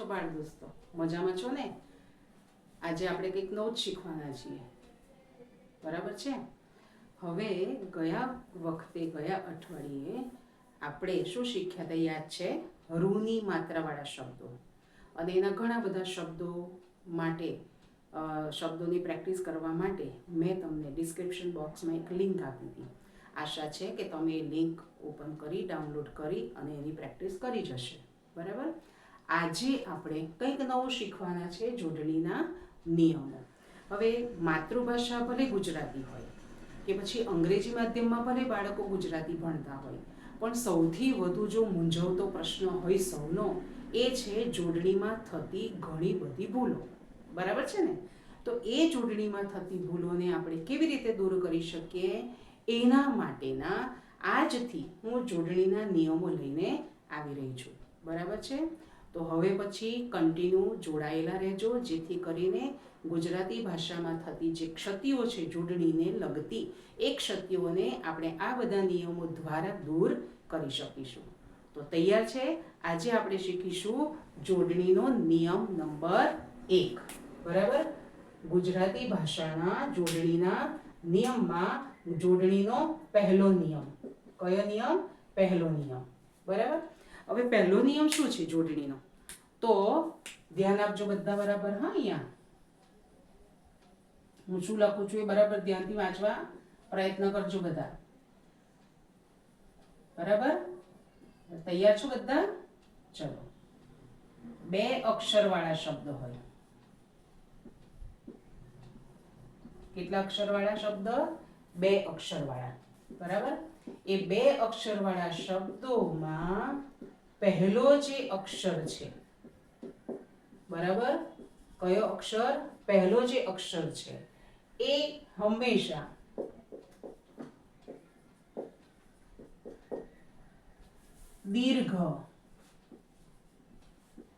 છો બાળ દોસ્તો. મજામાં છો ને? આજે આપણે કંઈક નવું જ શીખવાના છીએ. બરાબર છે? હવે ગયા વખતે, ગયા અઠવાડિયે આપણે શું શીખ્યા હતા યાદ છે? રૂની માત્રાવાળા શબ્દો. અને એના ઘણા બધા શબ્દો માટે શબ્દોની પ્રેક્ટિસ કરવા માટે મેં તમને ડિસ્ક્રિપ્શન બોક્સમાં એક લિંક આપી હતી. આશા છે કે તમે એ લિંક ઓપન કરી, ડાઉનલોડ કરી અને એની પ્રેક્ટિસ કરી જશે. બરાબર? આજે આપણે કંઈક નવું શીખવાના છે જોડણીના નિયમો. હવે માતૃભાષા ભલે ગુજરાતી હોય કે પછી અંગ્રેજી માધ્યમમાં ભલે બાળકો ગુજરાતી ભણતા હોય, પણ સૌથી વધુ જો મૂંઝવતો પ્રશ્ન હોય સૌનો, એ છે જોડણીમાં થતી ઘણી બધી ભૂલો. બરાબર છે ને? તો એ જોડણીમાં થતી ભૂલોને આપણે કેવી રીતે દૂર કરી શકીએ? એના માટેના આજથી હું જોડણીના નિયમો લઈને આવી રહી છું. બરાબર છે? તો હવે પછી કન્ટિન્યુ જોડાયેલા રહેજો, જેથી કરીને ગુજરાતી ભાષામાં થતી જે ક્ષતિઓ છે, જોડણીને લગતી, એ ક્ષતિઓને આપણે આ બધા નિયમો દ્વારા દૂર કરી શકીશું. તો તૈયાર છે? આજે આપણે શીખીશું જોડણીનો નિયમ નંબર એક. બરાબર? ગુજરાતી ભાષાના જોડણીના નિયમમાં જોડણીનો પહેલો નિયમ. કયો નિયમ? પહેલો નિયમ. બરાબર? હવે પહેલો નિયમ શું છે જોડણીનો? તો ધ્યાન આપજો બધા બરાબર, હા, અહીંયા. હું શું લખું છું એ બરાબર ધ્યાનથી વાંચવા પ્રયત્ન કરજો બધા. બરાબર? તૈયાર છો બધા? ચલો. બે અક્ષરવાળા શબ્દ હોય. કેટલા અક્ષરવાળા શબ્દ? બે અક્ષરવાળા. બરાબર? એ બે અક્ષરવાળા શબ્દોમાં પહેલો જે અક્ષર છે. બરાબર? કયો અક્ષર? પહેલો જે અક્ષર છે. એ હંમેશા દીર્ઘ,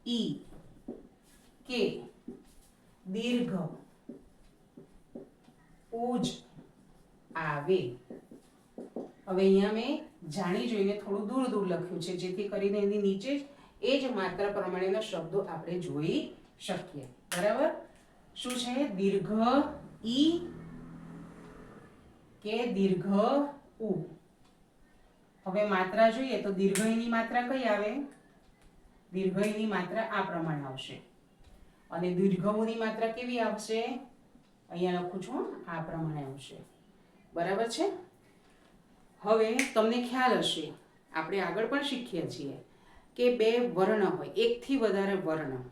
ઈ, કે, દીર્ઘ, ઉજ, આવે. હવે અહીંયા મેં જાણી જોઈને થોડું દૂર દૂર લખ્યું છે, જેથી કરીને એની નીચે એ જ માત્રા પ્રમાણેના શબ્દો આપણે જોઈ શકીએ. બરાબર? શું છે? દીર્ઘ, ઈ કે દીર્ઘ, ઉ. હવે માત્રા જોઈએ તો દીર્ઘઈની માત્રા કઈ આવે? દીર્ઘઈની માત્રા આ પ્રમાણે આવશે. અને દીર્ઘ ઉની માત્રા કેવી આવશે? અહીંયા લખું છું, આ પ્રમાણે આવશે. બરાબર છે? હવે તમને ખ્યાલ હશે, આપણે આગળ પણ શીખીએ છીએ કે બે વર્ણ હોય, એકથી વધારે વર્ણ.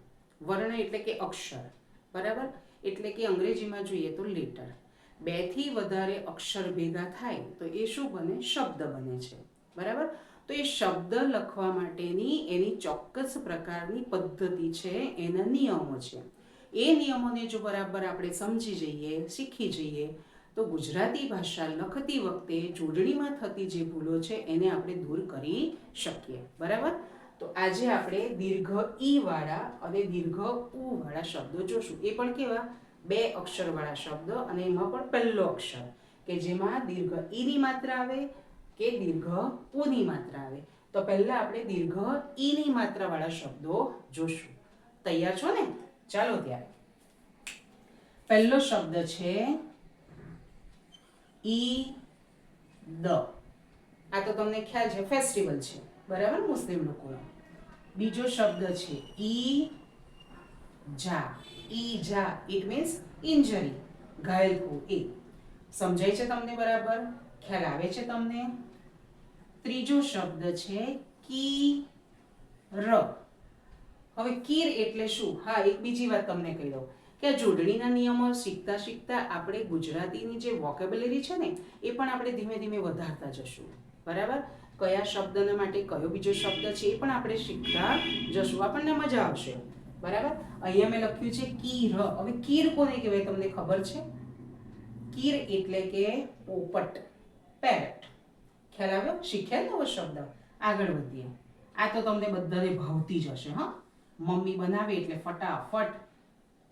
વર્ણ એટલે કે અક્ષર, બરાબર? એટલે કે અંગ્રેજીમાં જોઈએ તો લેટર બેથી વધારે અક્ષર ભેગા થાય તો એ શું બને? શબ્દ બને છે, બરાબર? તો એ શબ્દ લખવા માટેની એની ચોક્કસ પ્રકારની પદ્ધતિ છે, એના નિયમો છે. એ નિયમોને જો બરાબર આપણે સમજી જઈએ, શીખી જઈએ તો ગુજરાતી ભાષા લખતી વખતે જોડણીમાં થતી જે ભૂલો છે એને આપણે દૂર કરી શકીએ. બરાબર? તો આજે આપણે દીર્ઘ ઈ વાળા અને દીર્ઘ ઉ વાળા શબ્દો જોશું. એ પણ કેવા? બે અક્ષર વાળા શબ્દ અને એમાં પણ પહેલો અક્ષર. કે જેમાં દીર્ઘ ઈની માત્રા આવે કે દીર્ઘ ઉની માત્રા આવે. તો પહેલા આપણે દીર્ઘ ઈની માત્રા વાળા શબ્દો જોશું. તૈયાર છો ને? ચાલો ત્યારે. પહેલો શબ્દ છે ઈ દ. આ તો તમને ખ્યાલ છે, ફેસ્ટિવલ છે. બરાબર? મુસ્લિમ લોકોનો. બીજો શબ્દ છે, ઈ જા. ઈ જા ઇટ મીન્સ ઇન્જરી ઘાયલ થવું એ. સમજાય છે તમને બરાબર? ખ્યાલ આવે છે તમને? ત્રીજો શબ્દ છે કી ર હવે કીર એટલે શું? હા, એક બીજી વાત તમને કહી દઉં. કે જોડણીના નિયમો શીખતા શીખતા આપણે ગુજરાતીની જે વોકેબલરી છે ને, એ પણ આપણે ધીમે ધીમે વધારતા જશું. બરાબર? કયા શબ્દના માટે કયો બીજો શબ્દ છે, એ પણ આપણે શીખતા જશું. આપણને મજા આવશે. બરાબર? અહીંયા મેં લખ્યું છે કીર. હવે કીર કોને કહેવાય તમને ખબર છે? કીર એટલે કે પોપટ. પેરેટ. ખ્યાલ આવ્યો? શીખ્યા નવો શબ્દ? આગળ વધીએ. આ તો તમને બધાને ભાવતી જ હશે, હા? મમ્મી બનાવે એટલે ફટાફટ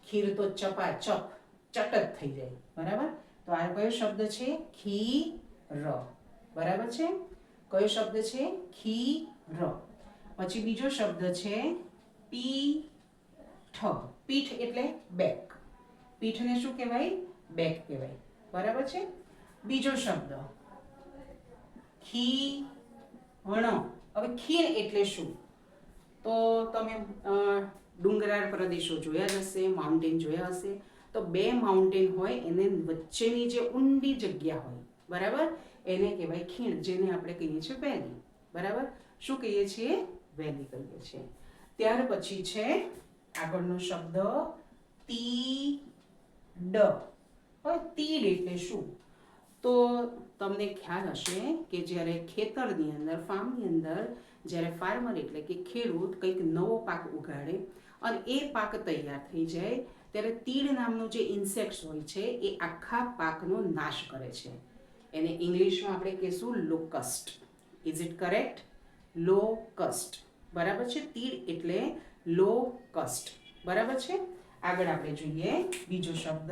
ખીર તો ચપાચપ ચટ જ થઈ જાય. બરાબર? તો આ કયો શબ્દ છે? ખી ર બરાબર છે? કયો શબ્દ છે? ખી ર પછી બીજો શબ્દ છે પી પીઠ એટલે બેક. પીઠને શું કહેવાય? બેક કહેવાય. બરાબર છે? બીજો શબ્દ. ખી વણ હવે ખીણ એટલે શું? તો તમે ડુંગરાળ પ્રદેશો જોયા જ હશે માઉન્ટેન જોયા હશે. તો બે માઉન્ટેન હોય, એને વચ્ચેની જે ઊંડી જગ્યા હોય, બરાબર? એને કહેવાય ખીણ, જેને આપણે કહીએ છીએ વેલી, બરાબર? શું કહીએ છીએ? વેલી કહીએ છીએ. ત્યાર પછી છે, આગળનો શબ્દ તી ડ હવે તીડ એટલે શું? તો તમને ખ્યાલ હશે કે જ્યારે ખેતરની અંદર ફાર્મની અંદર જ્યારે ફાર્મર એટલે કે ખેડૂત કંઈક નવો પાક ઉગાડે અને એ પાક તૈયાર થઈ જાય, ત્યારે તીડ નામનું જે ઇન્સેક્ટ્સ હોય છે, એ આખા પાકનો નાશ કરે છે. એને ઇંગ્લિશમાં આપણે કહીશું locust is it correct locust બરાબર છે? તીડ એટલે લો કસ્ટ બરાબર છે? આગળ આપણે જોઈએ બીજો શબ્દ,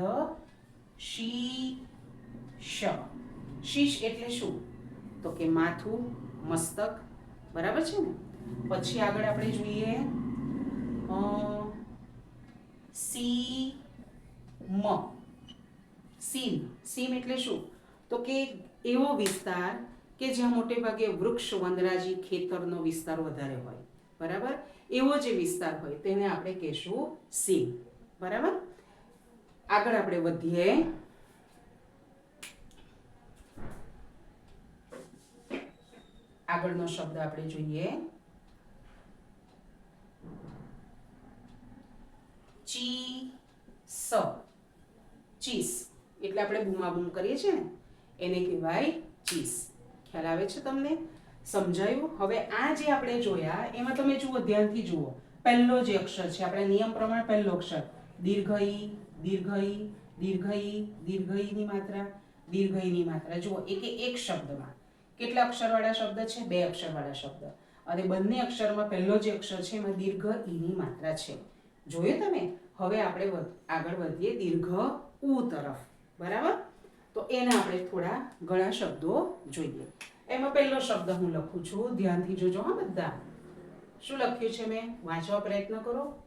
શીશ. શીશ એટલે શું? તો કે માથું, મસ્તક બરાબર છે ને? પછી આગળ આપણે જોઈએ સી મ સીમ. સીમ એટલે શું? તો કે એવો વિસ્તાર કે જ્યાં મોટે ભાગે વૃક્ષ વનરાજી ખેતરનો વિસ્તાર વધારે હોય. બરાબર? એવો જે વિસ્તાર હોય તેને આપણે કહેશું સીમ. બરાબર? આગળ આપણે વધીએ. આગળનો શબ્દ આપણે જોઈએ. ચીસ. ચીસ. એટલે આપણે બૂમાબૂમ કરીએ છીએ ને, એને કહેવાય ચીસ. ખ્યાલ આવે છે તમને? સમજાયું? હવે આ જે આપણે જોયા, એમાં તમે જુઓ, ધ્યાનથી જુઓ. પહેલો જે અક્ષર છે, આપણે નિયમ પ્રમાણે પહેલો અક્ષર. દીર્ઘઈ દીર્ઘઈ દીર્ઘઈ, દીર્ઘઈની માત્રા દીર્ઘઈની માત્રા. જુઓ, એક એક શબ્દમાં. કેટલા અક્ષરવાળા શબ્દ છે? બે અક્ષરવાળા શબ્દ. અને બંને અક્ષરમાં પહેલો જે અક્ષર છે એમાં દીર્ઘ ઈની માત્રા છે. જોયું તમે? હવે આપણે આગળ વધીએ. દીર્ઘ ઉ તરફ. બરાબર? તો એના આપણે થોડા ઘણા શબ્દો જોઈએ. એમાં પહેલો શબ્દ હું લખું છું. ધ્યાનથી જોજો હા બધા. શું લખ્યું છે મેં? વાંચવા પ્રયત્ન કરો.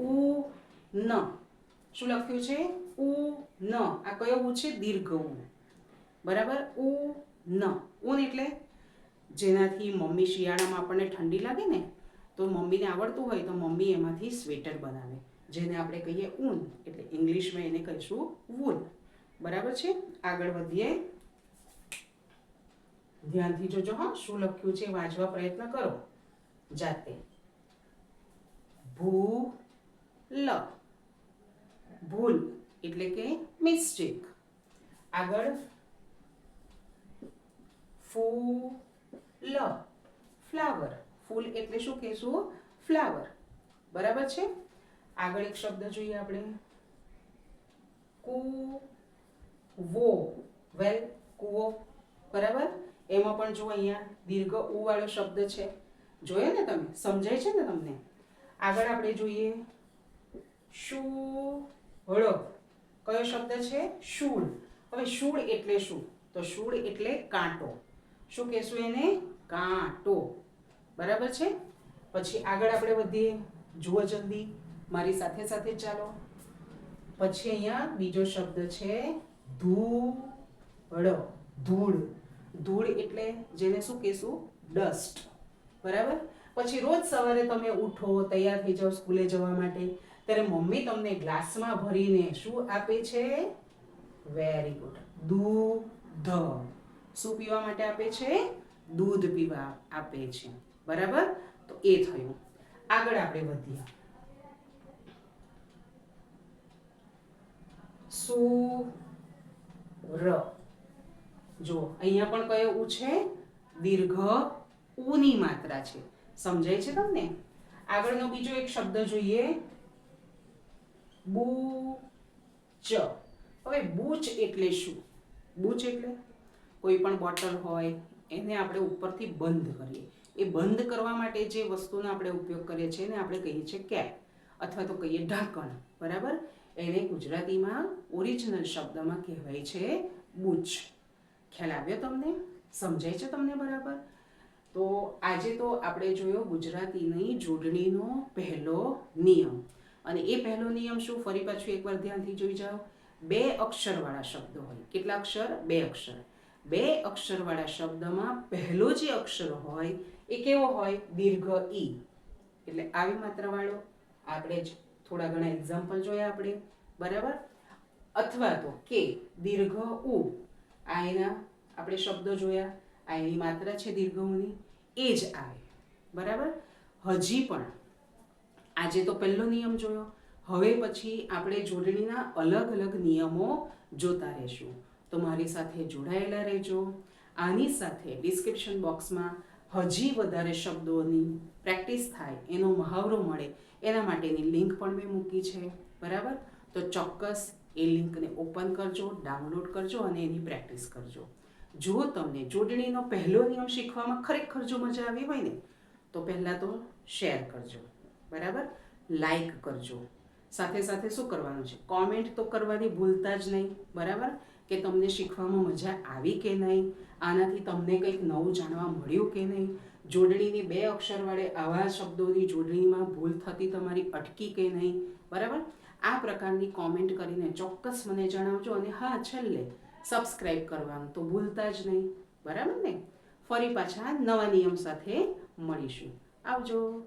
ઉ ન. શું લખ્યું છે? ઉ ન. આ કયો ઉ છે? દીર્ઘ ઉ. બરાબર? ઉ ન. ઊન એટલે જેનાથી મમ્મી શિયાળામાં આપણને ઠંડી લાગે ને, તો મમ્મીને આવડતું હોય તો મમ્મી એમાંથી સ્વેટર બનાવે. જેને આપણે કહીએ ઊન, એટલે ઇંગ્લિશમાં એને કહીશું વૂલ. બરાબર છે? આગળ વધીએ. ધ્યાનથી જોજો હા, શું લખ્યું છે? વાંચવા પ્રયત્ન કરો. જાતે. ભૂ લ ભૂલ એટલે કે મિસ્ટેક. આગળ ફૂલ. ફ્લાવર. ફૂલ એટલે શું કહેશું? ફ્લાવર. બરાબર છે? આગળ એક શબ્દ જોઈએ આપણે. કુવો. વેલ, કુવો. બરાબર? એમાં પણ જો અહીંયા દીર્ઘ ઉ વાળો શબ્દ છે. જોયો ને તમે? સમજાય છે ને તમને? આગળ આપણે જોઈએ. શૂળ. કયો શબ્દ છે? શૂળ. હવે શૂળ એટલે શું? તો શૂળ એટલે કાંટો. શું કહેશું એને? કાંટો. બરાબર છે? પછી આગળ આપણે વધીએ. જુઓ જલ્દી. મારી સાથે સાથે ચાલો. પછી અહીંયા બીજો શબ્દ છે ધૂળ. ધૂળ. ધૂળ એટલે જેને શું કહેશું? ડસ્ટ. બરાબર? પછી રોજ સવારે તમે ઉઠો, તૈયાર થઈ જાઓ સ્કૂલે જવા માટે. ત્યારે મમ્મી તમને ગ્લાસમાં ભરીને શું આપે છે? વેરી ગુડ દૂધ. શું પીવા માટે આપે છે? દૂધ પીવા આપે છે. બરાબર? તો એ થયું. આગળ આપણે વધીએ. સુર. જો, અહીંયા પણ કયો ઉ છે? દીર્ઘ ઉની માત્રા છે. સમજાય છે તમને? આગળનો બીજો એક શબ્દ જોઈએ. બૂચ. હવે બૂચ એટલે શું? બૂચ એટલે? કોઈ પણ બોટલ હોય, એને આપણે ઉપરથી બંધ કરીએ. એ બંધ કરવા માટે જે વસ્તુનો આપણે ઉપયોગ કરીએ છીએ એને આપણે કહીએ છીએ કેપ, અથવા તો કહીએ ઢાંકણ, બરાબર? એને ગુજરાતીમાં ઓરિજિનલ શબ્દમાં કહેવાય છે બૂચ. ખ્યાલ આવ્યો તમને? સમજાય છે તમને બરાબર? તો આજે તો આપણે જોયો ગુજરાતીની જોડણીનો પહેલો નિયમ. અને એ પહેલો નિયમ શું? ફરી પાછું એકવાર ધ્યાનથી જોઈ જાઓ. બે અક્ષરવાળા શબ્દો હોય. કેટલા અક્ષર? બે અક્ષર. બે અક્ષરવાળા શબ્દમાં પહેલો જે અક્ષર હોય એ કેવો હોય? દીર્ઘ ઈ. એટલે આવી માત્રાવાળો આપણે જ થોડા ઘણા એક્ઝામ્પલ જોયા આપણે, બરાબર? અથવા તો કે દીર્ઘ ઉ. આ એના આપણે શબ્દો જોયા, આ એની માત્રા છે દીર્ઘ ઉની. એ જ આવે, બરાબર? હજી પણ આજે તો પહેલો નિયમ જોયો. હવે પછી આપણે જોડણીના અલગ અલગ નિયમો જોતા રહેશું. તો મારી સાથે જોડાયેલા રહેજો. આની સાથે ડિસ્ક્રિપ્શન બોક્સમાં હજી વધારે શબ્દોની પ્રેક્ટિસ થાય, એનો મહાવરો મળે, એના માટેની લિંક પણ મેં મૂકી છે. બરાબર? તો ચોક્કસ એ લિંકને ઓપન કરજો ડાઉનલોડ કરજો અને એની પ્રેક્ટિસ કરજો. જો તમને જોડણીનો પહેલો નિયમ શીખવામાં ખરેખર જો મજા આવી હોય ને, તો પહેલાં તો શેર કરજો. બરાબર? લાઈક કરજો. સાથે સાથે શું કરવાનું છે? કોમેન્ટ તો કરવાની ભૂલતા જ નહીં. બરાબર? કે તમને શીખવામાં મજા આવી કે નહીં? આનાથી તમને કંઈક નવું જાણવા મળ્યું કે નહીં? જોડણીની બે અક્ષરવાળે આવા શબ્દોની જોડણીમાં ભૂલ થતી તમારી અટકી કે નહીં? બરાબર? આ પ્રકારની કોમેન્ટ કરીને ચોક્કસ મને જણાવજો અને હા, છેલ્લે સબસ્ક્રાઈબ કરવાનું તો ભૂલતા જ નહીં. બરાબર ને? ફરી પાછા નવા નિયમ સાથે મળીશું. આવજો.